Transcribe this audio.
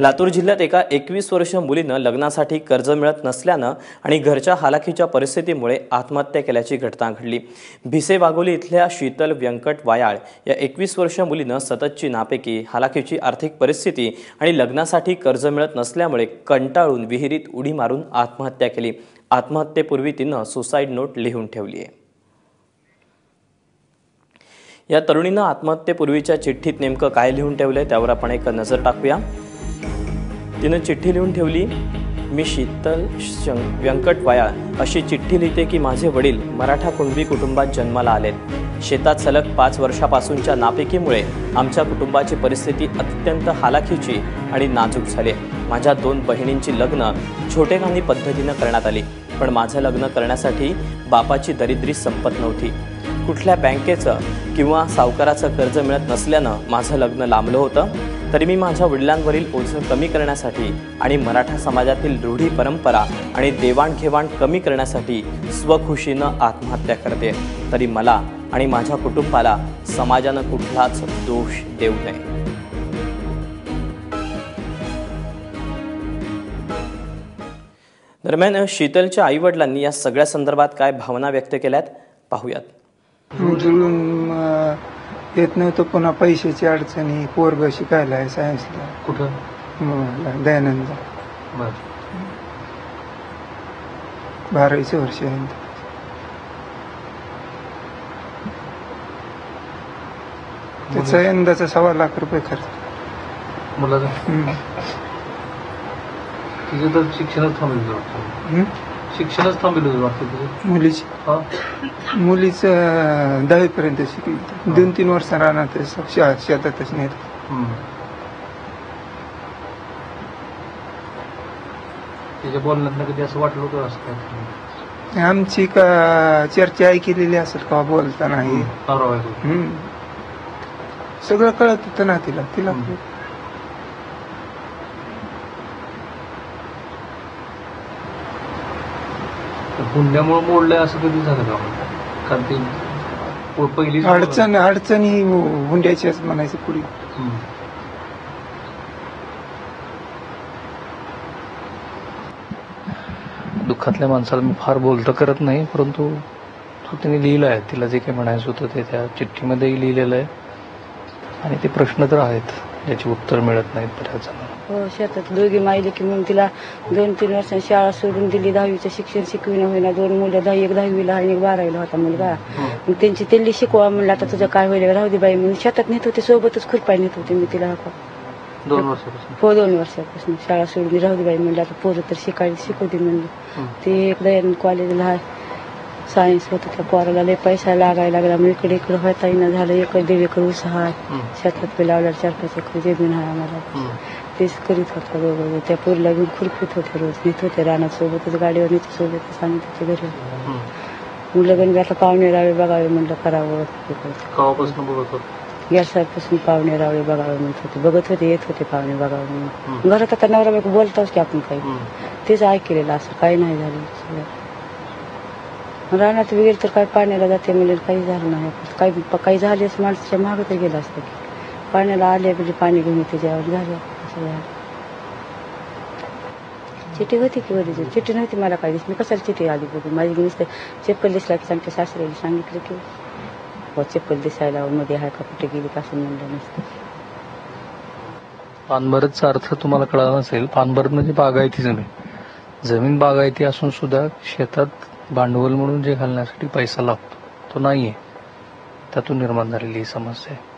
लातूर जिल्ह्यात एका एकवीस वर्ष मुलीनं लग्नासाठी कर्ज मिळत नसल्यानं आणि घरच्या हालाखीच्या परिस्थितीमुळे आत्महत्या केल्याची घटना घडली. भिसे वाघोली इथल्या शीतल व्यंकट वायाळ या एकवीस वर्ष मुलीनं सततची नापेकी हालाखीची आर्थिक परिस्थिती आणि लग्नासाठी कर्ज मिळत नसल्यामुळे कंटाळून विहिरीत उडी मारून आत्महत्या केली. आत्महत्येपूर्वी तिनं सुसाईड नोट लिहून ठेवली आहे. या तरुणीनं आत्महत्येपूर्वीच्या चिठ्ठीत नेमकं काय लिहून ठेवलंय त्यावर आपण एक नजर टाकूया. तिनं चिठ्ठी लिहून ठेवली मी शीतल शं- व्यंकट वायाळ अशी चिठ्ठी लिहिते की माझे वडील मराठा कुणबी कुटुंबात जन्माला आलेत. शेतात सलग पाच वर्षापासूनच्या नापिकीमुळे आमच्या कुटुंबाची परिस्थिती अत्यंत हालाखीची आणि नाजूक झाली. माझ्या दोन बहिणींची लग्न छोटेखानी पद्धतीनं करण्यात आली पण माझं लग्न करण्यासाठी बापाची दरिद्री संपत नव्हती. कुठल्या बँकेचं किंवा सावकाराचं कर्ज मिळत नसल्यानं माझं लग्न लांबलं होतं. तरी मी माझ्या वडिलांवरील ओझं कमी करण्यासाठी आणि मराठा समाजातील रूढी परंपरा आणि देवाणघेवाण कमी करण्यासाठी स्वखुशीनं आत्महत्या करते. तरी मला आणि माझ्या कुटुंबाला समाजानं कुठलाच दोष देऊ नये. दरम्यान शीतलच्या आईवडिलांनी या सगळ्या संदर्भात काय भावना व्यक्त केल्यात? पाहूयात. येत नव्हतं पुन्हा पैशाची अडचणी पोरग शिकायला आहे सायन्सला कुठं? दयानंद बर. बारावीचं वर्ष आहे. त्याचा यंदाचा सव्वा लाख रुपये खर्च. मुलाचं? हम्म. तिचं तर शिक्षणच थांबलेलं वाटतं हम्म? शिक्षणच वाटतं तुझं? मुलीची. हा? मुलीचं दहावी पर्यंत शिकली. दोन तीन वर्ष राहणार शेतातच नेत. हम्म. तिच्या बोलण्यात कधी असं वाटलं होतं असं काय? आमची का चर्चा ऐकलेली असेल का बोलताना हे? नवरा बायको. हम्म. सगळं कळत होतं ना तिला. तिला हम्म. तर पुण्यामुळे मोडलंय असं कधी झालं का? कारण ती प- पहिलीच अडचण अडचणी हुंड्याच्याच म्हणायचं पुढे. हम्म. दुःखातल्या माणसाला मी फार बोलतं करत नाही परंतु तो तिने लिहिलं आहे. तिला जे काही म्हणायचं होतं ते त्या चिठ्ठीमध्येही लिहिलेलं आहे. आणि ते प्रश्न तर आहेत ज्याची उत्तर मिळत नाहीत बऱ्याच जणांना. हो शेतात दोघी मायले की म्हणून तिला दोन तीन वर्षांनी शाळा सोडून दिली. दहावीचं शिक्षण शिकविणं होईना. दोन मुलं दहा एक दहावीला आणि एक बारावीला होता मुलगा. मग त्यांची त्यांनी शिकवा म्हणलं आता तुझं काय होईल? राहू दे बाई. म्हणून शेतात नेत होते सोबतच खुरपाय नेत होते मी तिला. दोन वर्षापासून? हो दोन वर्षापासून शाळा सोडून राहू दे बाई म्हणलं. आता पोरं तर शिकायला शिकू दे म्हणलं. ते एकदा कॉलेजला सायन्स होतं त्या पोराला. लय पैसा लागायला लागला. मग इकडे इकडे होता येईना झालं. एकर दीड एकर ऊस हम्म. शेतात पे लावला चार पाच एकर जमीन आहे आम्हाला. तेच करीत होता दोघं त्या पोरीला घेऊन खुरपीत होते रोज. नेत होते रानात सोबतच गाडीवर नेत सोबतच आणि त्याच्या घरी. मुलं गण आता पाहुणे रावे बघावे म्हणलं करावं केव्हापासून बघत होत? गॅसापासून पाहुणे रावे बघावे म्हणत होते. बघत होते येत होते पाहुणे बघावे म्हणून. घरात आता नवरा बायको बोलतोच की आपण काही. तेच ऐकलेलं असं. काही नाही झालं. रानात वगैरे तर काय पाण्याला जाते म्हणजे काही झालं नाही. काही काही झाले असं माणसाच्या मागं तर गेलं असतं की. पाण्याला आले म्हणजे पाणी घेऊन त्याच्यावर झालं असं झालं. चिठी होती की वरील चिठी नव्हती मला काही दिसली. कशाला चिठी आली बघून माझी नुसतं चप्पल दिसला की सांगते सासऱ्याला सांगितलं की हो चप्पल दिसायला मध्ये आहे का? कुठे गेली का? असं म्हणलं नसतं पानभरतचा अर्थ तुम्हाला कळाला नसेल. पानभरत म्हणजे बागायती जमीन. जमीन बागायती असून सुद्धा शेतात भांडवल म्हणून जे घालण्यासाठी पैसा लागतो तो नाही आहे त्यातून निर्माण झालेली ही समस्या आहे.